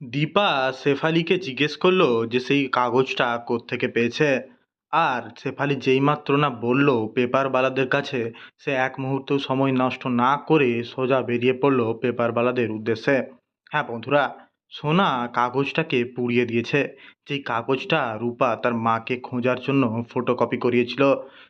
দীপা শেফালিকে জিজ্ঞেস করল যে সেই কাগজটা কোত্থেকে পেয়েছে? আর শেফালি যেইমাত্র না বলল পেপারওয়ালাদের কাছে সে এক মুহূর্ত সময় নষ্ট না করে সোজা বেরিয়ে পড়ল পেপারওয়ালাদের উদ্দেশ্যে। হ্যাঁ বন্ধুরা, সোনা কাগজটাকে পুড়িয়ে দিয়েছে। যেই কাগজটা রূপা তার মাকে খোঁজার জন্য ফটোকপি করিয়েছিল,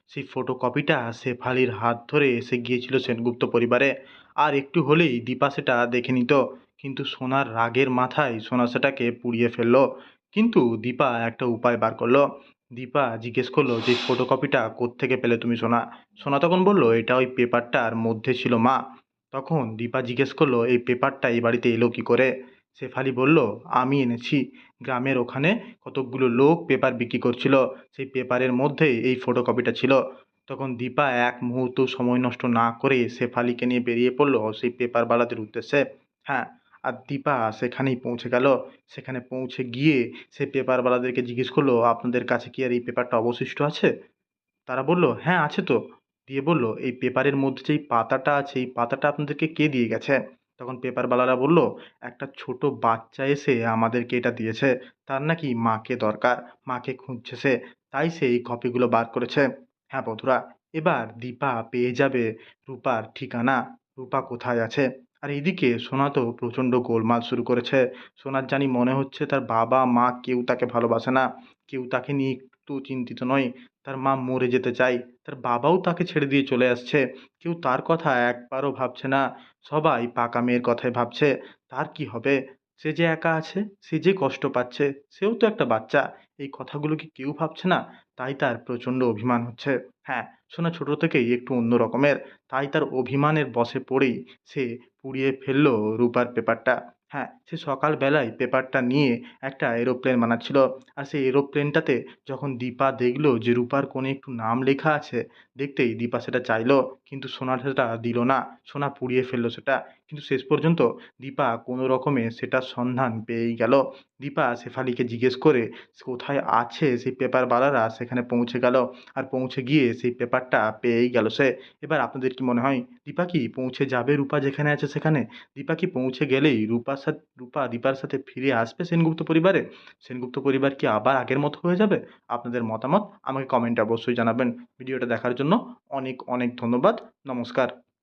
সেই ফটোকপিটা শেফালির হাত ধরে এসে গিয়েছিল সেনগুপ্ত পরিবারে। আর একটু হলেই দীপা সেটা দেখে নিত। কিন্তু সোনার রাগের মাথায় সোনা সেটাকে পুড়িয়ে ফেলল। কিন্তু দীপা একটা উপায় বার করল। দীপা জিজ্ঞেস করল যে, ফটোকপিটা কোত্থেকে পেলে তুমি সোনা? সোনা তখন বলল, এটা ওই পেপারটার মধ্যে ছিল, মা। তখন দীপা জিজ্ঞেস করল, এই পেপারটা এই বাড়িতে এলো কি করে? শেফালি বলল, আমি এনেছি। গ্রামের ওখানে কতকগুলো লোক পেপার বিক্রি করছিল। সেই পেপারের মধ্যে এই ফটোকপিটা ছিল। তখন দীপা এক মুহূর্ত সময় নষ্ট না করে শেফালিকে নিয়ে বেরিয়ে পড়ল সেই পেপারওয়ালাদের উদ্দেশ্যে। হ্যাঁ আর দীপা সেখানেই পৌঁছে গেল। সেখানে পৌঁছে গিয়ে সে পেপারওয়ালাদেরকে জিজ্ঞেস করল, আপনাদের কাছে কি আর এই পেপারটা অবশিষ্ট আছে? তারা বলল হ্যাঁ আছে তো। দিয়ে বলল, এই পেপারের মধ্যে যেই পাতাটা আছে, এই পাতাটা আপনাদেরকে কে দিয়ে গেছে? তখন পেপারওয়ালারা বলল, একটা ছোট বাচ্চা এসে আমাদেরকে এটা দিয়েছে। তার নাকি মাকে দরকার, মাকে খুঁজছে সে। তাই সে এই কপিগুলো বার করেছে। হ্যাঁ বন্ধুরা, এবার দীপা পেয়ে যাবে রূপার ঠিকানা। রূপা কোথায় আছে? আর এদিকে সোনা তো প্রচণ্ড গোলমাল শুরু করেছে। সোনার জানি মনে হচ্ছে তার বাবা, মা কেউ তাকে ভালোবাসে না। কেউ তাকে নিয়ে একটু চিন্তিত নয়। তার মা মরে যেতে চায়। তার বাবাও তাকে ছেড়ে দিয়ে চলে আসছে। কেউ তার কথা একবারও ভাবছে না। সবাই পাকা মেয়ের কথাই ভাবছে। তার কি হবে? সে যে একা আছে, সে যে কষ্ট পাচ্ছে, সেও তো একটা বাচ্চা। এই কথাগুলো কি কেউ ভাবছে না? তাই তার প্রচণ্ড অভিমান হচ্ছে। হ্যাঁ সোনা ছোটো থেকেই একটু অন্য রকমের। তাই তার অভিমানের বশে পড়েই সে পুড়িয়ে ফেলল রূপার পেপারটা। হ্যাঁ সে সকালবেলায় পেপারটা নিয়ে একটা এরোপ্লেন বানাচ্ছিল। আর সেই এরোপ্লেনটাতে যখন দীপা দেখল যে রূপার কোণে একটু নাম লেখা আছে, দেখতেই দীপা সেটা চাইলো, কিন্তু সোনা সেটা দিল না। সোনা পুড়িয়ে ফেলল সেটা। কিন্তু শেষ পর্যন্ত দীপা কোনো রকমে সেটার সন্ধান পেয়েই গেল। দীপা শেফালিকে জিজ্ঞেস করে কোথায় আছে সেই পেপারওয়ালারা সেখানে পৌঁছে গেল। আর পৌঁছে গিয়ে সেই পেপারটা পেয়েই গেল সে। এবার আপনাদের কি মনে হয়? দীপা কি পৌঁছে যাবে রূপা যেখানে আছে সেখানে দীপা কি পৌঁছে গেলেই রূপার সাথে, রূপা দীপার সাথে ফিরে আসবে সেনগুপ্ত পরিবারে? সেনগুপ্ত পরিবার কি আবার আগের মতো হয়ে যাবে? আপনাদের মতামত আমাকে কমেন্টে অবশ্যই জানাবেন। ভিডিওটা দেখার জন্য অনেক অনেক ধন্যবাদ। নমস্কার।